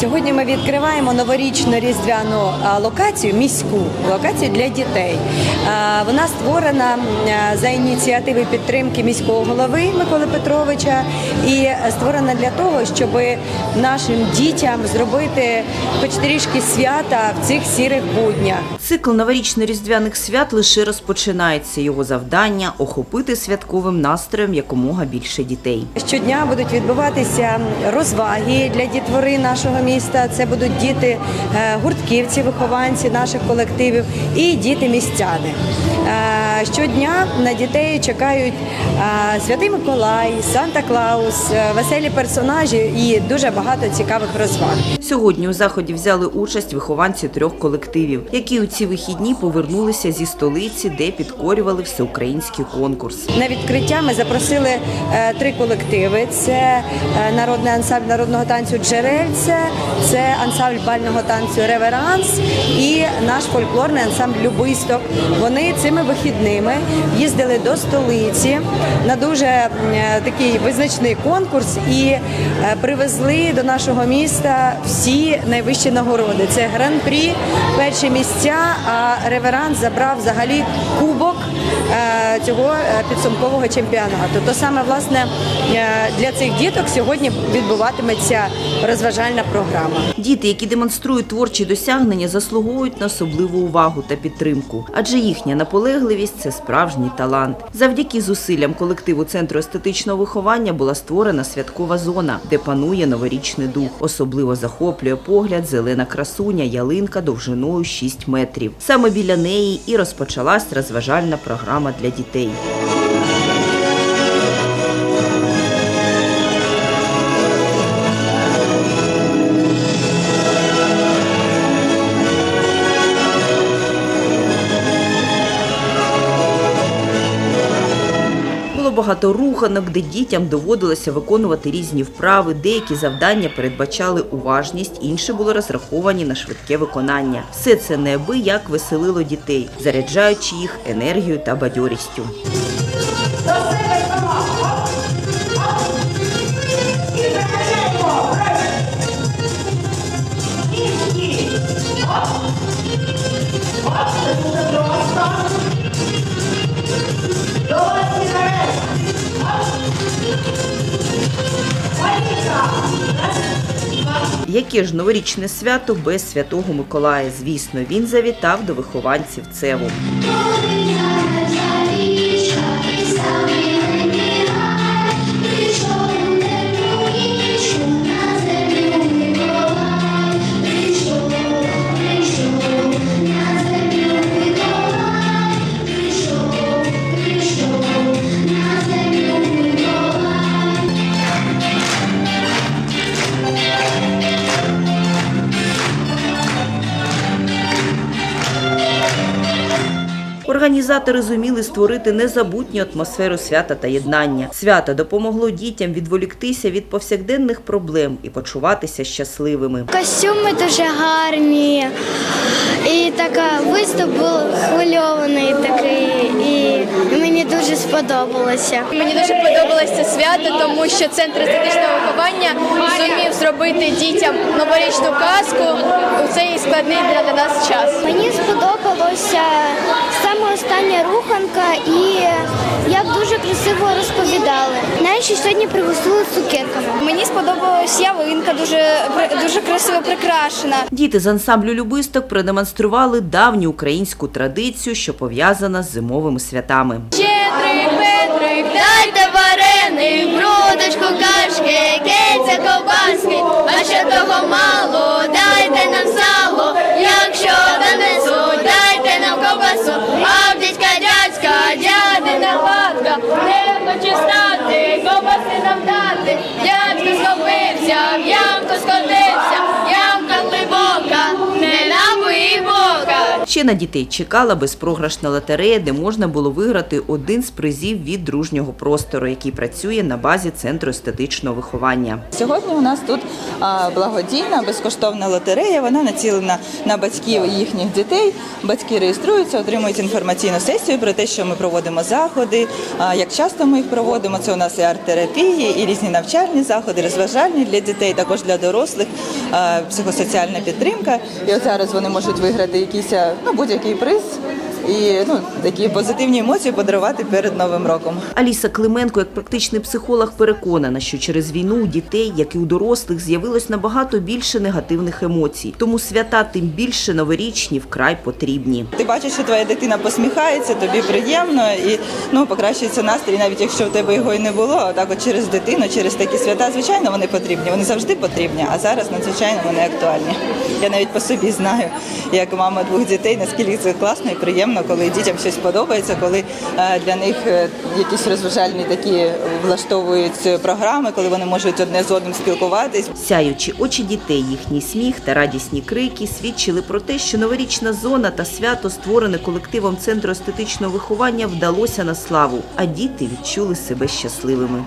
Сьогодні ми відкриваємо новорічну різдвяну локацію, міську локацію для дітей. Вона створена за ініціативи підтримки міського голови Миколи Петровича і створена для того, щоб нашим дітям зробити хоч трішки свята в цих сірих буднях. Цикл новорічно-різдвяних свят лише розпочинається. Його завдання охопити святковим настроєм якомога більше дітей. Щодня будуть відбуватися розваги для дітвори нашого міста. Це будуть діти е, гуртківці, вихованці наших колективів і діти містяни. Е, Щодня на дітей чекають е, Святий Миколай, Санта Клаус, веселі персонажі і дуже багато цікавих розваг. Сьогодні у заході взяли участь вихованці трьох колективів, які у ці вихідні повернулися зі столиці, де підкорювали всеукраїнський конкурс. На відкриття ми запросили е, три колективи: це е, народний ансамбль народного танцю Джерельце, це ансамбль бального танцю Реверанс і наш фольклорний ансамбль Любисток. Вони цими вихідними їздили до столиці на дуже е, такий визначний конкурс і привезли до нашого міста всі найвищі нагороди. Це гран-прі, перші місця. А Реверанс забрав взагалі кубок е, цього е, підсумкового чемпіонату. То саме власне е, для цих діток сьогодні відбуватиметься розважальна програма. Діти, які демонструють творчі досягнення, заслуговують на особливу увагу та підтримку, адже їхня наполегливість це справжній талант. Завдяки зусиллям колективу центру естетичного виховання була створена святкова зона, де панує новорічний дух. Особливо захоплює погляд зелена красуня, ялинка довжиною 6 метрів. Саме біля неї і розпочалась розважальна програма для дітей. Багато руханок, де дітям доводилося виконувати різні вправи. Деякі завдання передбачали уважність, інші були розраховані на швидке виконання. Все це неабияк веселило дітей, заряджаючи їх енергією та бадьорістю. Яке ж новорічне свято без святого Миколая? Звісно, він завітав до вихованців цеву. Організатори зуміли створити незабутню атмосферу свята та єднання. Свято допомогло дітям відволіктися від повсякденних проблем і почуватися щасливими. Костюми дуже гарні. І така виступ був хвильований такий, і мені дуже сподобалося. Мені дуже подобалося це свято, тому що центр естетичного виховання зробити дітям новорічну казку у цей складний для нас час. Мені сподобалося саме остання руханка, і як дуже красиво розповідали. Що сьогодні пригостили цукерками. Мені сподобалась ялинка, дуже дуже красиво прикрашена. Діти з ансамблю любисток продемонстрували давню українську традицію, що пов'язана з зимовими святами. Щедрий Петрик, дайте вареник, грудочку кашки, кейця ковбаски, а ще того мало, дайте нам сало, якщо донесуть, дайте нам ковбасу, а в дядька дядина хатка, не хоче стати, ковбаси нам дати, дядько схопився, в ямку скотився, ямка глибока, не набої бока. Ще на дітей чекала безпрограшна лотерея, де можна було виграти один з призів від дружнього простору, який працює на базі центру естетичного виховання. Сьогодні у нас тут благодійна безкоштовна лотерея. Вона націлена на батьків їхніх дітей. Батьки реєструються, отримують інформаційну сесію про те, що ми проводимо заходи. Як часто ми їх проводимо? Це у нас і арт-терапії, і різні навчальні заходи, розважальні для дітей, також для дорослих, психосоціальна підтримка. І от зараз вони можуть виграти якийсь а, ну, будь-який приз і ну такі позитивні емоції подарувати перед новим роком. Аліса Клименко, як практичний психолог, переконана, що через війну у дітей, як і у дорослих, з'явилось набагато більше негативних емоцій. Тому свята тим більше новорічні вкрай потрібні. Ти бачиш, що твоя дитина посміхається, тобі приємно і ну покращується настрій, навіть якщо в тебе його і не було. А так от через дитину, через такі свята, звичайно, вони потрібні. Вони завжди потрібні, а зараз надзвичайно вони актуальні. Я навіть по собі знаю, як мама двох дітей, наскільки це класно і приємно, коли дітям щось подобається, коли е, для них е, якісь розважальні такі влаштовують програми, коли вони можуть одне з одним спілкуватись. Сяючі очі дітей, їхній сміх та радісні крики свідчили про те, що новорічна зона та свято, створене колективом центру естетичного виховання, вдалося на славу, а діти відчули себе щасливими.